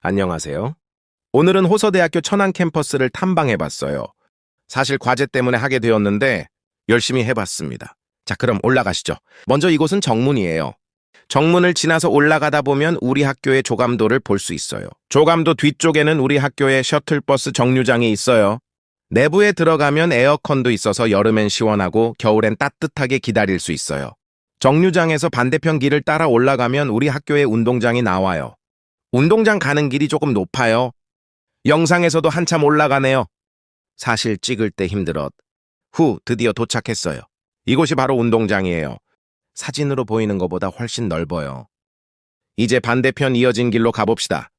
안녕하세요. 오늘은 호서대학교 천안 캠퍼스를 탐방해봤어요. 사실 과제 때문에 하게 되었는데 열심히 해봤습니다. 자, 그럼 올라가시죠. 먼저 이곳은 정문이에요. 정문을 지나서 올라가다 보면 우리 학교의 조감도를 볼 수 있어요. 조감도 뒤쪽에는 우리 학교의 셔틀버스 정류장이 있어요. 내부에 들어가면 에어컨도 있어서 여름엔 시원하고 겨울엔 따뜻하게 기다릴 수 있어요. 정류장에서 반대편 길을 따라 올라가면 우리 학교의 운동장이 나와요. 운동장 가는 길이 조금 높아요. 영상에서도 한참 올라가네요. 사실 찍을 때 힘들었. 후, 드디어 도착했어요. 이곳이 바로 운동장이에요. 사진으로 보이는 것보다 훨씬 넓어요. 이제 반대편 이어진 길로 가봅시다.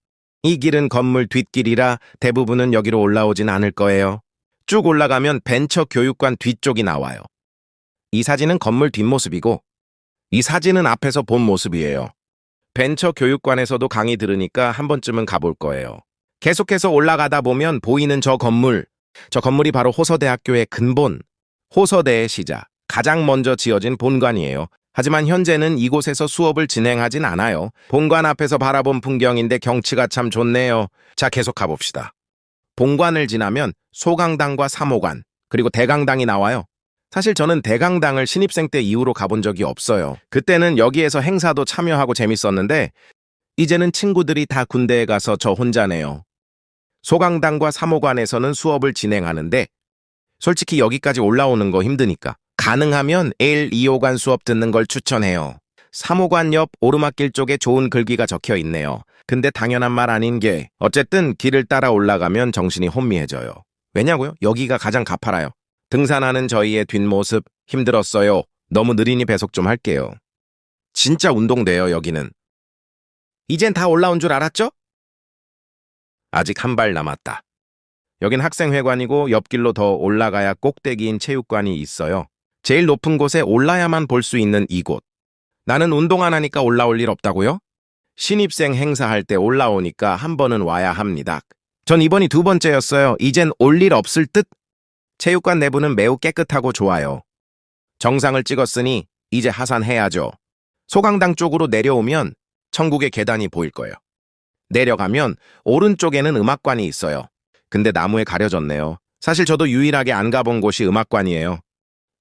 이 길은 건물 뒷길이라 대부분은 여기로 올라오진 않을 거예요. 쭉 올라가면 벤처 교육관 뒤쪽이 나와요. 이 사진은 건물 뒷모습이고, 이 사진은 앞에서 본 모습이에요. 벤처 교육관에서도 강의 들으니까 한 번쯤은 가볼 거예요. 계속해서 올라가다 보면 보이는 저 건물, 저 건물이 바로 호서대학교의 근본, 호서대의 시작, 가장 먼저 지어진 본관이에요. 하지만 현재는 이곳에서 수업을 진행하진 않아요. 본관 앞에서 바라본 풍경인데 경치가 참 좋네요. 자, 계속 가봅시다. 본관을 지나면 소강당과 삼호관, 그리고 대강당이 나와요. 사실 저는 대강당을 신입생 때 이후로 가본 적이 없어요. 그때는 여기에서 행사도 참여하고 재밌었는데, 이제는 친구들이 다 군대에 가서 저 혼자네요. 소강당과 삼호관에서는 수업을 진행하는데, 솔직히 여기까지 올라오는 거 힘드니까, 가능하면 L 2호관 수업 듣는 걸 추천해요. 3호관 옆 오르막길 쪽에 좋은 글귀가 적혀 있네요. 근데 당연한 말 아닌 게 어쨌든 길을 따라 올라가면 정신이 혼미해져요. 왜냐고요? 여기가 가장 가파라요. 등산하는 저희의 뒷모습 힘들었어요. 너무 느리니 배속 좀 할게요. 진짜 운동돼요, 여기는. 이젠 다 올라온 줄 알았죠? 아직 한 발 남았다. 여긴 학생회관이고 옆길로 더 올라가야 꼭대기인 체육관이 있어요. 제일 높은 곳에 올라야만 볼 수 있는 이곳. 나는 운동 안 하니까 올라올 일 없다고요? 신입생 행사할 때 올라오니까 한 번은 와야 합니다. 전 이번이 두 번째였어요. 이젠 올 일 없을 듯? 체육관 내부는 매우 깨끗하고 좋아요. 정상을 찍었으니 이제 하산해야죠. 소강당 쪽으로 내려오면 천국의 계단이 보일 거예요. 내려가면 오른쪽에는 음악관이 있어요. 근데 나무에 가려졌네요. 사실 저도 유일하게 안 가본 곳이 음악관이에요.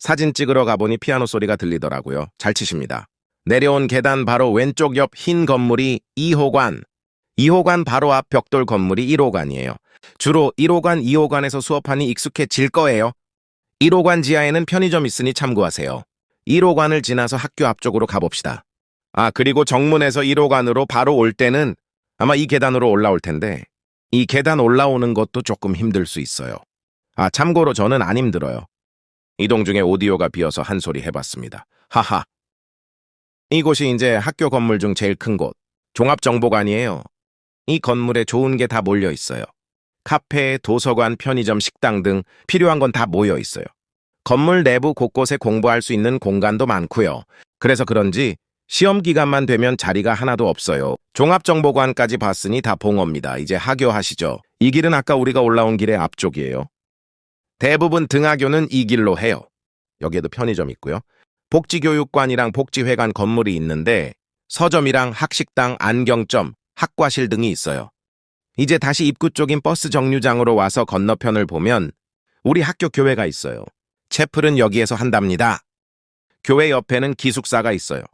사진 찍으러 가보니 피아노 소리가 들리더라고요. 잘 치십니다. 내려온 계단 바로 왼쪽 옆 흰 건물이 2호관. 2호관 바로 앞 벽돌 건물이 1호관이에요. 주로 1호관, 2호관에서 수업하니 익숙해질 거예요. 1호관 지하에는 편의점 있으니 참고하세요. 1호관을 지나서 학교 앞쪽으로 가봅시다. 아, 그리고 정문에서 1호관으로 바로 올 때는 아마 이 계단으로 올라올 텐데 이 계단 올라오는 것도 조금 힘들 수 있어요. 아, 참고로 저는 안 힘들어요. 이동 중에 오디오가 비어서 한 소리 해봤습니다. 하하. 이곳이 이제 학교 건물 중 제일 큰 곳. 종합정보관이에요. 이 건물에 좋은 게 다 몰려 있어요. 카페, 도서관, 편의점, 식당 등 필요한 건 다 모여 있어요. 건물 내부 곳곳에 공부할 수 있는 공간도 많고요. 그래서 그런지 시험 기간만 되면 자리가 하나도 없어요. 종합정보관까지 봤으니 다 봉업니다. 이제 하교하시죠. 이 길은 아까 우리가 올라온 길의 앞쪽이에요. 대부분 등하교는 이 길로 해요. 여기에도 편의점 있고요. 복지교육관이랑 복지회관 건물이 있는데 서점이랑 학식당, 안경점, 학과실 등이 있어요. 이제 다시 입구 쪽인 버스 정류장으로 와서 건너편을 보면 우리 학교 교회가 있어요. 채플은 여기에서 한답니다. 교회 옆에는 기숙사가 있어요.